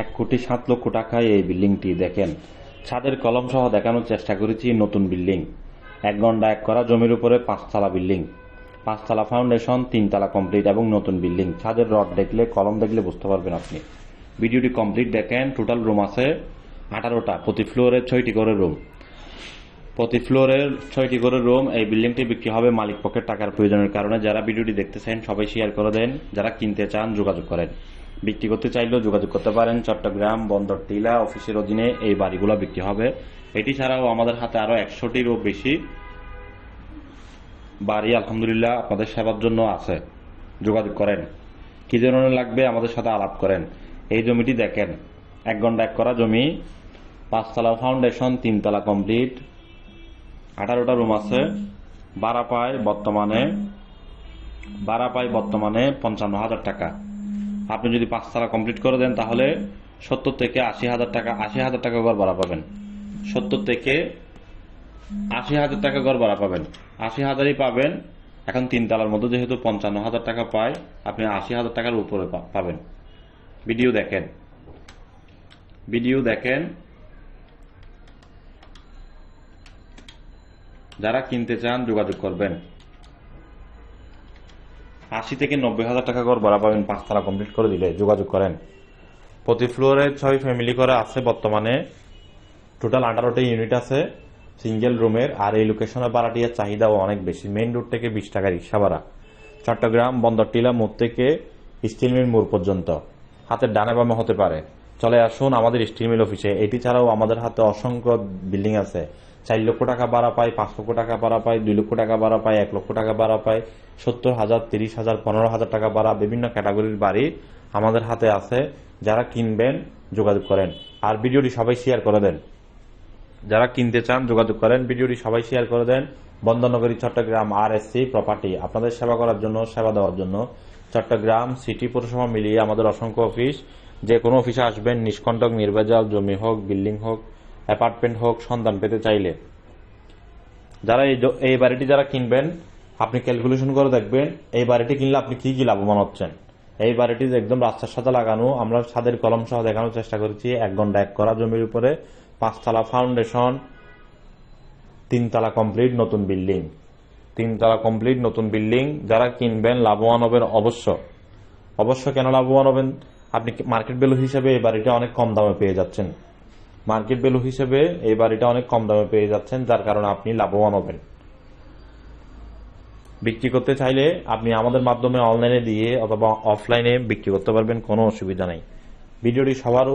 এক কোটি সাত লক্ষ টাকায় এই বিল্ডিংটি দেখেন। ছাদের কলম সহ দেখানোর চেষ্টা করেছি নতুন বিল্ডিং। এক ঘণ্টা এক করা জমির উপরে পাঁচতলা বিল্ডিং। পাঁচতলা ফাউন্ডেশন, তিনতলা কমপ্লিট এবং নতুন বিল্ডিং। ছাদের রড দেখলে, কলম দেখলে বুঝতে পারবেন আপনি। ভিডিওটি কমপ্লিট দেখেন, টোটাল রুম আছে আঠারোটা, প্রতি ফ্লোরে ছয়টি করে রুম। প্রতি ফ্লোরের ছয়টি করে রুম, এই বিল্ডিংটি বিক্রি হবে মালিক পক্ষের টাকার প্রয়োজনের কারণে। যারা ভিডিওটি দেখতে চান সবাই শেয়ার করে দেন। যারা কিনতে চান, যোগাযোগ করেন। বিক্রি করতে চাইলেও যোগাযোগ করতে পারেন। চট্টগ্রাম, বন্দর, টিলা অফিসের অধীনে এই বাড়িগুলো বিক্রি হবে। এটি ছাড়াও আমাদের হাতে আরও একশোটিরও বেশি বাড়ি আলহামদুলিল্লাহ আপনাদের সেবার জন্য আছে। যোগাযোগ করেন। কি ধরনের লাগবে আমাদের সাথে আলাপ করেন। এই জমিটি দেখেন। এক ঘণ্টা এক করা জমি, পাঁচতলা ফাউন্ডেশন, তিনতলা কমপ্লিট। আঠারোটা রুম আছে। ভাড়া পায় বর্তমানে ভাড়া পায় বর্তমানে পঞ্চান্ন হাজার টাকা। আপনি যদি পাঁচ পাঁচতলা কমপ্লিট করে দেন, তাহলে সত্তর থেকে আশি হাজার টাকা, আশি হাজার টাকা ঘর ভাড়া পাবেন। সত্তর থেকে আশি হাজার টাকা ঘর ভাড়া পাবেন। আশি হাজারই পাবেন, এখন তিন তালার মধ্যে যেহেতু পঞ্চান্ন হাজার টাকা পায়, আপনি আশি হাজার টাকার উপরে পাবেন। ভিডিও দেখেন। ভিডিও দেখেন। যারা কিনতে চান, যোগাযোগ করবেন। আশি থেকে নব্বই হাজার টাকা ঘর ভাড়া পাবেন, পাঁচতলা কমপ্লিট করে দিলে। যোগাযোগ করেন। প্রতি ফ্লোরে ছয় ফ্যামিলি করে আছে বর্তমানে। টোটাল আঠারোটা ইউনিট আছে সিঙ্গেল রুমের আর এই লোকেশনের ভাড়াটির চাহিদাও অনেক বেশি। মেইন রোড থেকে বিশ টাকা রিক্সা ভাড়া। চট্টগ্রাম, বন্দরটিলা, মোড় থেকে স্টিল মিল মোড় পর্যন্ত। হাতের ডানে বামে হতে পারে। চলে আসুন আমাদের স্টিল মিল অফিসে এটি ছাড়াও আমাদের হাতে অসংখ্য বিল্ডিং আছে। চার লক্ষ টাকা ভাড়া পায়, পাঁচ লক্ষ টাকা ভাড়া পায়, দুই লক্ষ টাকা ভাড়া পায়, এক লক্ষ টাকা ভাড়া পায়, সত্তর হাজার, তিরিশ হাজার, পনেরো হাজার টাকা ভাড়া বিভিন্ন ক্যাটাগরির বাড়ি আমাদের হাতে আছে। যারা কিনবেন, যোগাযোগ করেন। আর ভিডিওটি সবাই শেয়ার করে দেন। যারা কিনতে চান, যোগাযোগ করেন। ভিডিওটি সবাই শেয়ার করে দেন। বন্দরনগরী Chattogram R S C property আপনাদের সেবা করার জন্য, সেবা দেওয়ার জন্য চট্টগ্রাম সিটি পৌরসভা মিলিয়ে আমাদের অসংখ্য অফিস যে কোনো অফিসে আসবেন, নিষ্কণ্টক নির্বাচন জমি হোক বিল্ডিং হোক অ্যাপার্টমেন্ট হোক, সন্ধান পেতে চাইলে। যারা এই বাড়িটি যারা কিনবেন, আপনি ক্যালকুলেশন করে দেখবেন, এই বাড়িটি কিনলে আপনি কি কি লাভবান হচ্ছেন। এই বাড়িটি একদম রাস্তার সাথে লাগানো, আমরা ছাদের কলম সহ দেখানোর চেষ্টা করেছি, এক ঘণ্টা, এক করা জমির উপরে, পাঁচতলা ফাউন্ডেশন তিনতলা কমপ্লিট নতুন বিল্ডিং তিনতলা কমপ্লিট নতুন বিল্ডিং যারা কিনবেন, লাভবান হবেন অবশ্য। অবশ্য কেন লাভবান হবেন? আপনি মার্কেট ভ্যালু হিসেবে এই বাড়িটা অনেক কম দামে পেয়ে যাচ্ছেন। মার্কেট ভ্যালু হিসেবে এই বাড়িটা অনেক কম দামে পেয়ে যাচ্ছেন, যার কারণে আপনি লাভবান হবেন। বিক্রি করতে চাইলে আপনি আমাদের মাধ্যমে অনলাইনে দিয়ে অথবা অফলাইনে বিক্রি করতে পারবেন, কোনো অসুবিধা নেই। ভিডিওটি সবার